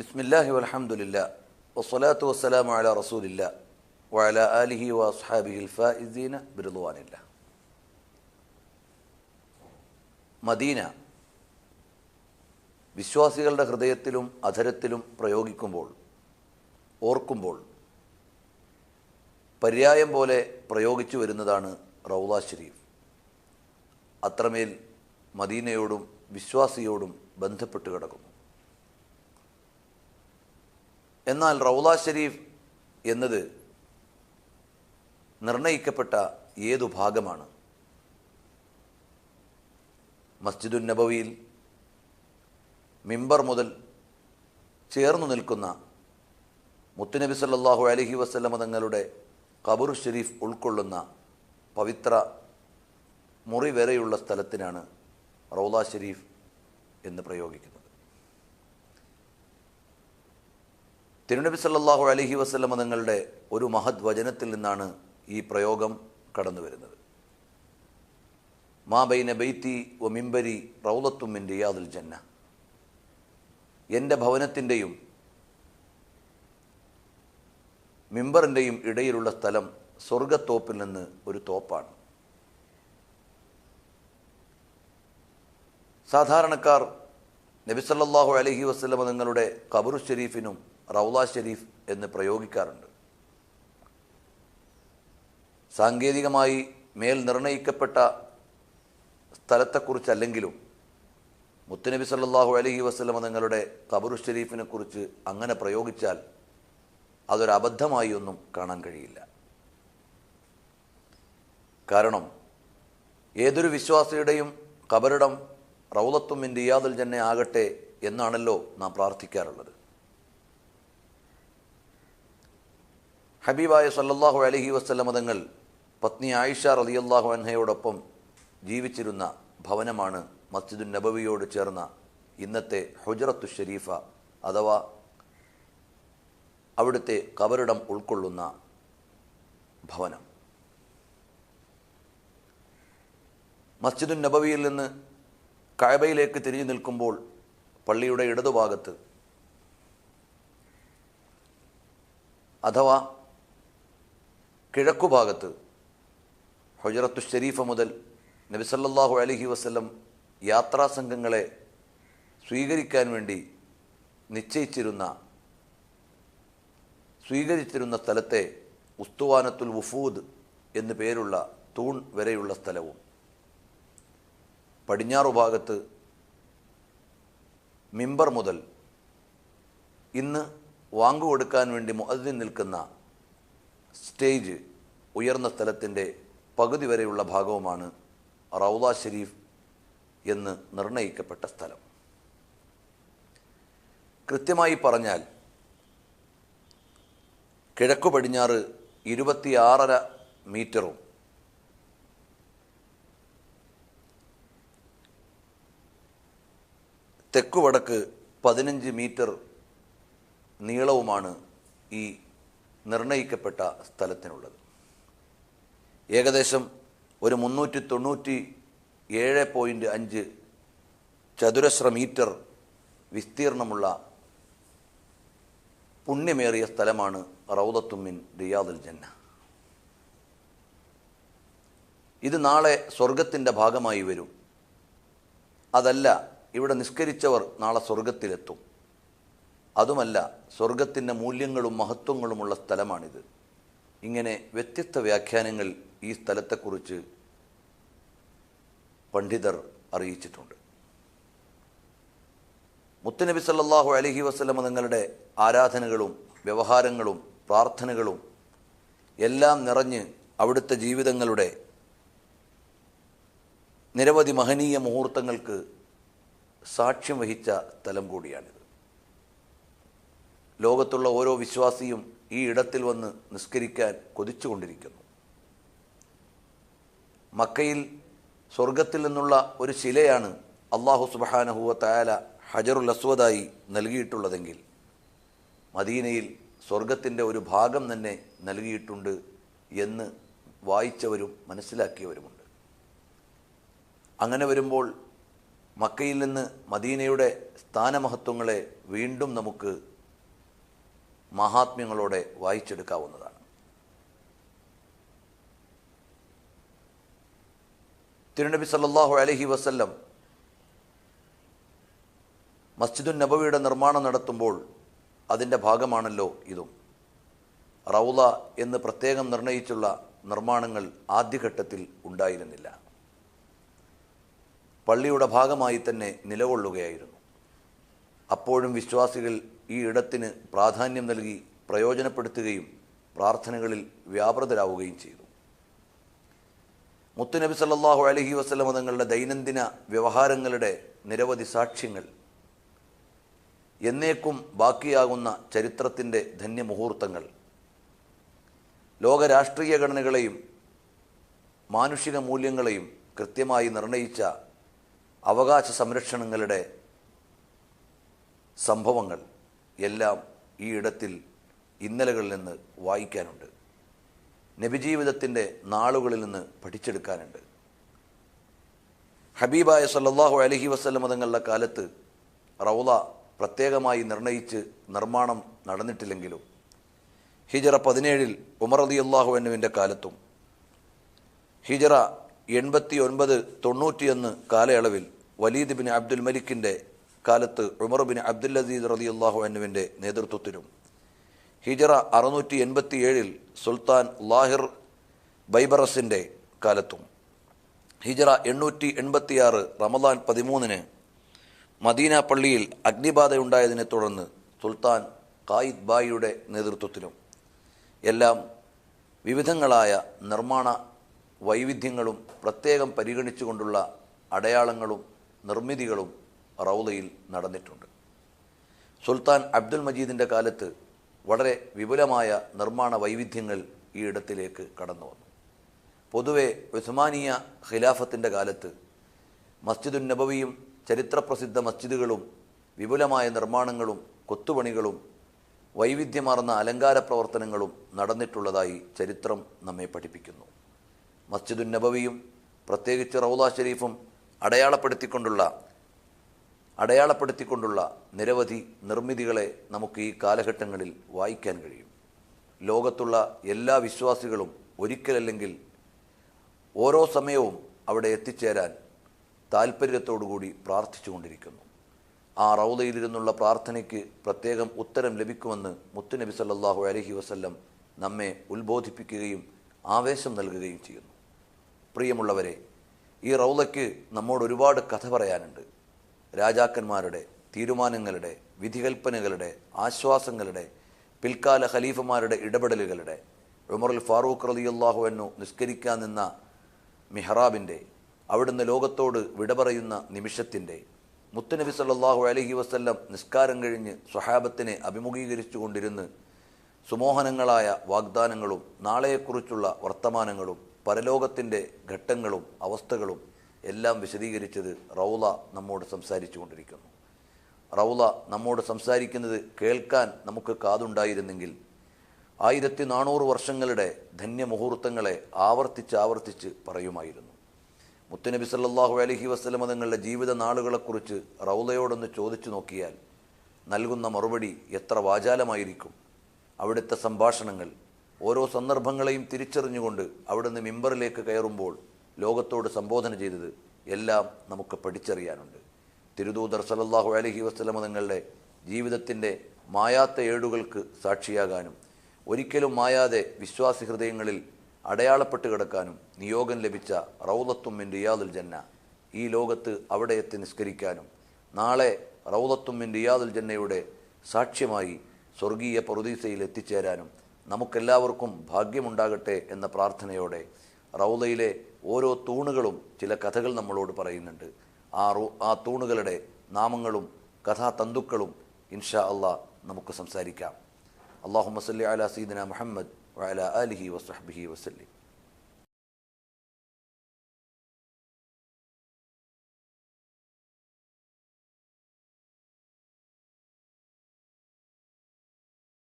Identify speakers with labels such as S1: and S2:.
S1: ബിസ്മില്ലാഹി വലഹമുല്ല വസ്സലാത്തു വസ്സലാമു അല റസൂലില്ല വഅല ആലിഹി വഅസ്ഹാബിഹിൽ ഫായിസീന ബിറുദ്വാനില്ല. മദീന വിശ്വാസികളുടെ ഹൃദയത്തിലും അധരത്തിലും പ്രയോഗിക്കുമ്പോൾ ഓർക്കുമ്പോൾ പര്യായം പോലെ പ്രയോഗിച്ചു വരുന്നതാണ് റൗള ഷരീഫ് അത്രമേൽ മദീനയോടും വിശ്വാസിയോടും ബന്ധപ്പെട്ട് കിടക്കുന്നു. എന്നാൽ റൗള ഷരീഫ് എന്നത് നിർണയിക്കപ്പെട്ട ഏതു ഭാഗമാണ്? മസ്ജിദുൻ നബവിയിൽ മിമ്പർ മുതൽ ചേർന്നു നിൽക്കുന്ന മുത്തുനബി സല്ലാഹു അലഹി വസല്ലമ തങ്ങളുടെ ഖബറു ഷെരീഫ് ഉൾക്കൊള്ളുന്ന പവിത്ര മുറി വരെയുള്ള സ്ഥലത്തിനാണ് റൗള ഷെരീഫ് എന്ന് പ്രയോഗിക്കുന്നത്. തിരുനബി സല്ലാഹു അലഹി വസല്ലമ തങ്ങളുടെ ഒരു മഹത് വചനത്തിൽ നിന്നാണ് ഈ പ്രയോഗം കടന്നു വരുന്നത്. മാബൈന ബൈത്തി വ മിമ്പരി റൗലത്തും മിൻ റിയാദുൽ ജന്ന. എന്റെ ഭവനത്തിന്റെയും മിമ്പറിന്റെയും ഇടയിലുള്ള സ്ഥലം സ്വർഗത്തോപ്പിൽ നിന്ന് ഒരു തോപ്പാണ്. സാധാരണക്കാർ നബിസല്ലാഹു അലഹി വസ്ലമ നിങ്ങളുടെ കബറു ഷരീഫിനും റൗല ഷെരീഫ് എന്ന് പ്രയോഗിക്കാറുണ്ട്. സാങ്കേതികമായി മേൽ നിർണയിക്കപ്പെട്ട സ്ഥലത്തെക്കുറിച്ചല്ലെങ്കിലും മുത്തുനബി സല്ലാഹു അലഹി വസ്ലമ നിങ്ങളുടെ കബറു ഷെരീഫിനെ കുറിച്ച് അങ്ങനെ പ്രയോഗിച്ചാൽ അതൊരു അബദ്ധമായി ഒന്നും കാണാൻ കഴിയില്ല. കാരണം ഏതൊരു വിശ്വാസിയുടെയും കബറിടം റൗലത്തും മിൻ തന്നെ ആകട്ടെ എന്നാണല്ലോ നാം പ്രാർത്ഥിക്കാറുള്ളത്. ഹബീബായ സല്ലാഹു അലഹി വസ്ലമ തങ്ങൾ പത്നി ആയിഷ റളിയല്ലാഹു അൻഹയോടൊപ്പം ജീവിച്ചിരുന്ന ഭവനമാണ് മസ്ജിദുൻ നബവിയോട് ചേർന്ന ഇന്നത്തെ ഹുജറത്തു ഷരീഫ അഥവാ അവിടുത്തെ കബറിടം ഉൾക്കൊള്ളുന്ന ഭവനം. മസ്ജിദുൻ നബവിയിൽ നിന്ന് കായബയിലേക്ക് തിരിഞ്ഞു നിൽക്കുമ്പോൾ പള്ളിയുടെ ഇടതുഭാഗത്ത് അഥവാ കിഴക്കുഭാഗത്ത് ഹുജറത്തു ഷെരീഫ മുതൽ നബിസല്ലാഹു അലഹി വസ്ലം യാത്രാ സംഘങ്ങളെ സ്വീകരിക്കാൻ വേണ്ടി നിശ്ചയിച്ചിരുന്ന സ്വീകരിച്ചിരുന്ന സ്ഥലത്തെ ഉസ്തുവാനത്തുൽ വുഫൂദ് എന്നു പേരുള്ള തൂൺ വരെയുള്ള സ്ഥലവും പടിഞ്ഞാറു ഭാഗത്ത് മിമ്പർ മുതൽ ഇന്ന് വാങ്ങുകൊടുക്കാൻ വേണ്ടി മുഅദ്ദിൻ നിൽക്കുന്ന സ്റ്റേജ് ഉയർന്ന സ്ഥലത്തിന്റെ പകുതി വരെയുള്ള ഭാഗവുമാണ് റൗദ ഷെരീഫ് എന്ന് നിർണയിക്കപ്പെട്ട സ്ഥലം. കൃത്യമായി പറഞ്ഞാൽ കിഴക്കു പടിഞ്ഞാറ് ഇരുപത്തിയാറര മീറ്ററും തെക്കുവടക്ക് പതിനഞ്ച് മീറ്റർ നീളവുമാണ് ഈ നിർണയിക്കപ്പെട്ട സ്ഥലത്തിനുള്ളത്. ഏകദേശം ഒരു മുന്നൂറ്റി തൊണ്ണൂറ്റി ഏഴ് പോയിന്റ് അഞ്ച് ചതുരശ്ര മീറ്റർ വിസ്തീർണമുള്ള പുണ്യമേറിയ സ്ഥലമാണ് റൗദത്തുമ്മിൻ റിയാദുൽ ജന്ന. ഇത് നാളെ സ്വർഗത്തിന്റെ ഭാഗമായി വരും. അതല്ല ഇവിടെ നിസ്കരിച്ചവർ നാളെ സ്വർഗത്തിലെത്തും. അതുമല്ല സ്വർഗത്തിന്റെ മൂല്യങ്ങളും മഹത്വങ്ങളുമുള്ള സ്ഥലമാണിത്. ഇങ്ങനെ വ്യത്യസ്ത വ്യാഖ്യാനങ്ങൾ ഈ സ്ഥലത്തെക്കുറിച്ച് പണ്ഡിതർ അറിയിച്ചിട്ടുണ്ട്. മുത്തുനബി സല്ലാഹു അലഹി വസ്ലമ നിങ്ങളുടെ ആരാധനകളും വ്യവഹാരങ്ങളും പ്രാർത്ഥനകളും എല്ലാം നിറഞ്ഞ് അവിടുത്തെ ജീവിതങ്ങളുടെ നിരവധി മഹനീയ മുഹൂർത്തങ്ങൾക്ക് സാക്ഷ്യം വഹിച്ച സ്ഥലം കൂടിയാണിത്. ലോകത്തുള്ള ഓരോ വിശ്വാസിയും ഈ ഇടത്തിൽ വന്ന് നിസ്കരിക്കാൻ കൊതിച്ചുകൊണ്ടിരിക്കുന്നു. മക്കയിൽ സ്വർഗത്തിൽ നിന്നുള്ള ഒരു ശിലയാണ് അള്ളാഹു സുബഹാനഹുവ തയാല ഹജറുൽ അസ്വദായി നൽകിയിട്ടുള്ളതെങ്കിൽ മദീനയിൽ സ്വർഗത്തിന്റെ ഒരു ഭാഗം തന്നെ നൽകിയിട്ടുണ്ട് എന്ന് വായിച്ചവരും മനസ്സിലാക്കിയവരുമുണ്ട്. അങ്ങനെ വരുമ്പോൾ മക്കയിൽ നിന്ന് മദീനയുടെ സ്ഥാനമഹത്വങ്ങളെ വീണ്ടും നമുക്ക് മഹാത്മ്യങ്ങളോടെ വായിച്ചെടുക്കാവുന്നതാണ്. തിരുനബി സല്ലാഹു അലഹി വസല്ലം മസ്ജിദുൻ നബവിയുടെ നിർമ്മാണം നടത്തുമ്പോൾ അതിന്റെ ഭാഗമാണല്ലോ ഇതും. റൗല എന്ന് പ്രത്യേകം നിർണയിച്ചുള്ള നിർമ്മാണങ്ങൾ ആദ്യഘട്ടത്തിൽ ഉണ്ടായിരുന്നില്ല. പള്ളിയുടെ ഭാഗമായി തന്നെ നിലകൊള്ളുകയായിരുന്നു. അപ്പോഴും വിശ്വാസികൾ ഈ ഇടത്തിന് പ്രാധാന്യം നൽകി പ്രയോജനപ്പെടുത്തുകയും പ്രാർത്ഥനകളിൽ വ്യാപൃതരാവുകയും ചെയ്തു. മുത്തുനബി സല്ലാഹു അലഹി വസ്ലമ തങ്ങളുടെ ദൈനംദിന വ്യവഹാരങ്ങളുടെ നിരവധി സാക്ഷ്യങ്ങൾ എന്നേക്കും ബാക്കിയാകുന്ന ചരിത്രത്തിന്റെ ധന്യമുഹൂർത്തങ്ങൾ ലോക രാഷ്ട്രീയ ഘടനകളെയും മാനുഷിക മൂല്യങ്ങളെയും കൃത്യമായി നിർണയിച്ച അവകാശ സംരക്ഷണങ്ങളുടെ സംഭവങ്ങൾ എല്ലാം ഈ ഇടത്തിൽ ഇന്നലകളിൽ നിന്ന് വായിക്കാനുണ്ട്. നബിജീവിതത്തിന്റെ നാളുകളിൽ നിന്ന് പഠിച്ചെടുക്കാനുണ്ട്. ഹബീബായ സല്ലാഹു അലഹി വസ്ലം തങ്ങളുടെ കാലത്ത് റൗള പ്രത്യേകമായി നിർണയിച്ച് നിർമ്മാണം നടന്നിട്ടില്ലെങ്കിലും ഹിജറ പതിനേഴിൽ ഉമർ അലി അള്ളാഹു എന്നുവിന്റെ കാലത്തും ഹിജറ എൺപത്തി ഒൻപത് തൊണ്ണൂറ്റിയൊന്ന് കാലയളവിൽ വലീദ് ബിൻ അബ്ദുൽ മലിക്കിന്റെ കാലത്ത് ഉമർ ബിൻ അബ്ദുൽ അസീദ് റതി അള്ളാഹു എന്നുവിന്റെ നേതൃത്വത്തിലും. ഹിജറ അറുന്നൂറ്റി എൺപത്തി ഏഴിൽ സുൽത്താൻ ലാഹിർ ബൈബറസിന്റെ കാലത്തും. ഹിജറ എണ്ണൂറ്റി എൺപത്തിയാറ് റമദാൻ പതിമൂന്നിന് മദീന പള്ളിയിൽ അഗ്നിബാധയുണ്ടായതിനെ തുടർന്ന് സുൽത്താൻ കായിദ് ബായിയുടെ നേതൃത്വത്തിലും. എല്ലാം വിവിധങ്ങളായ നിർമ്മാണ വൈവിധ്യങ്ങളും പ്രത്യേകം പരിഗണിച്ചുകൊണ്ടുള്ള അടയാളങ്ങളും നിർമ്മിതികളും റൗലയിൽ നടന്നിട്ടുണ്ട്. സുൽത്താൻ അബ്ദുൽ മജീദിന്റെ കാലത്ത് വളരെ വിപുലമായ നിർമ്മാണ വൈവിധ്യങ്ങൾ ഈ ഇടത്തിലേക്ക് കടന്നു വന്നു. പൊതുവെ ഉസ്മാനിയ ഖിലാഫത്തിന്റെ കാലത്ത് മസ്ജിദുൻ നബവിയും ചരിത്രപ്രസിദ്ധ മസ്ജിദുകളും വിപുലമായ നിർമ്മാണങ്ങളും കൊത്തുപണികളും വൈവിധ്യമാർന്ന അലങ്കാര പ്രവർത്തനങ്ങളും നടന്നിട്ടുള്ളതായി ചരിത്രം നമ്മെ പഠിപ്പിക്കുന്നു. മസ്ജിദുൻ നബവിയും പ്രത്യേകിച്ച് റൗദ ഷെരീഫും അടയാളപ്പെടുത്തിക്കൊണ്ടുള്ള അടയാളപ്പെടുത്തിക്കൊണ്ടുള്ള നിരവധി നിർമ്മിതികളെ നമുക്ക് ഈ കാലഘട്ടങ്ങളിൽ വായിക്കാൻ കഴിയും. ലോകത്തുള്ള എല്ലാ വിശ്വാസികളും ഒരിക്കലല്ലെങ്കിൽ ഓരോ സമയവും അവിടെ എത്തിച്ചേരാൻ താല്പര്യത്തോടുകൂടി പ്രാർത്ഥിച്ചുകൊണ്ടിരിക്കുന്നു. ആ റൗദയിലിരുന്നുള്ള പ്രാർത്ഥനയ്ക്ക് പ്രത്യേകം ഉത്തരം ലഭിക്കുമെന്ന് മുത്തുനബി സല്ലാഹു അലഹി വസല്ലം നമ്മെ ഉത്ബോധിപ്പിക്കുകയും ആവേശം നൽകുകയും ചെയ്യുന്നു. പ്രിയമുള്ളവരെ ഈ റൗദയ്ക്ക് നമ്മോട് ഒരുപാട് കഥ പറയാനുണ്ട്. രാജാക്കന്മാരുടെ തീരുമാനങ്ങളുടെ വിധികൽപ്പനകളുടെ ആശ്വാസങ്ങളുടെ പിൽക്കാല ഖലീഫമാരുടെ ഇടപെടലുകളുടെ ഉമറുൽ ഫാറൂഖ് റളിയല്ലാഹു എന്നു നിസ്കരിക്കാൻ നിന്ന മിഹ്റാബിന്റെ അവിടുന്ന് ലോകത്തോട് വിട പറയുന്ന നിമിഷത്തിന്റെ മുത്തുനബി സല്ലാഹു അലഹി വസ്ല്ലം നിസ്കാരം കഴിഞ്ഞ് സ്വഹാബത്തിനെ അഭിമുഖീകരിച്ചു കൊണ്ടിരുന്ന് സുമോഹനങ്ങളായ വാഗ്ദാനങ്ങളും നാളെയെക്കുറിച്ചുള്ള വർത്തമാനങ്ങളും പരലോകത്തിന്റെ ഘട്ടങ്ങളും അവസ്ഥകളും എല്ലാം വിശദീകരിച്ചത് റൗള നമ്മോട് സംസാരിച്ചു കൊണ്ടിരിക്കുന്നു റൗള നമ്മോട് സംസാരിക്കുന്നത് കേൾക്കാൻ നമുക്ക് കാതുണ്ടായിരുന്നെങ്കിൽ ആയിരത്തി നാനൂറ് വർഷങ്ങളുടെ ധന്യമുഹൂർത്തങ്ങളെ ആവർത്തിച്ച് ആവർത്തിച്ച് പറയുമായിരുന്നു. മുത്തുനബി സല്ലാഹു അലഹി വസ്ലമ തങ്ങളുടെ ജീവിത നാളുകളെക്കുറിച്ച് റൗലയോടൊന്ന് ചോദിച്ചു നോക്കിയാൽ നൽകുന്ന മറുപടി എത്ര വാചാലമായിരിക്കും? അവിടുത്തെ സംഭാഷണങ്ങൾ ഓരോ സന്ദർഭങ്ങളെയും തിരിച്ചറിഞ്ഞുകൊണ്ട് അവിടുന്ന് മിമ്പറിലേക്ക് കയറുമ്പോൾ ലോകത്തോട് സംബോധന ചെയ്തത് എല്ലാം നമുക്ക് പഠിച്ചറിയാനുണ്ട്. തിരുദൂതർ സലല്ലാഹു അലഹി വസ്ലമ തങ്ങളുടെ ജീവിതത്തിന്റെ മായാത്ത ഏടുകൾക്ക് സാക്ഷിയാകാനും ഒരിക്കലും മായാതെ വിശ്വാസി ഹൃദയങ്ങളിൽ അടയാളപ്പെട്ട് കിടക്കാനും നിയോഗം ലഭിച്ച റൗലത്തുമ്മിൻ റിയാദുൽ ജന്ന ഈ ലോകത്ത് അവിടെ എത്തി നിസ്കരിക്കാനും നാളെ റൗലത്തുമ്മിൻ റിയാദുൽ ജന്നയുടെ സാക്ഷ്യമായി സ്വർഗീയ പറുദീസയിൽ എത്തിച്ചേരാനും നമുക്കെല്ലാവർക്കും ഭാഗ്യമുണ്ടാകട്ടെ എന്ന പ്രാർത്ഥനയോടെ റൗലയിലെ ഓരോ തൂണുകളും ചില കഥകൾ നമ്മളോട് പറയുന്നുണ്ട്. ആ ആ തൂണുകളുടെ നാമങ്ങളും കഥാതന്തുക്കളും ഇൻഷാ അള്ളാ നമുക്ക് സംസാരിക്കാം. അള്ളാഹു മസല്ലി അല സീദന മുഹമ്മദ് വഅല ആലിഹി വസ്ഹബിഹി വസല്ലി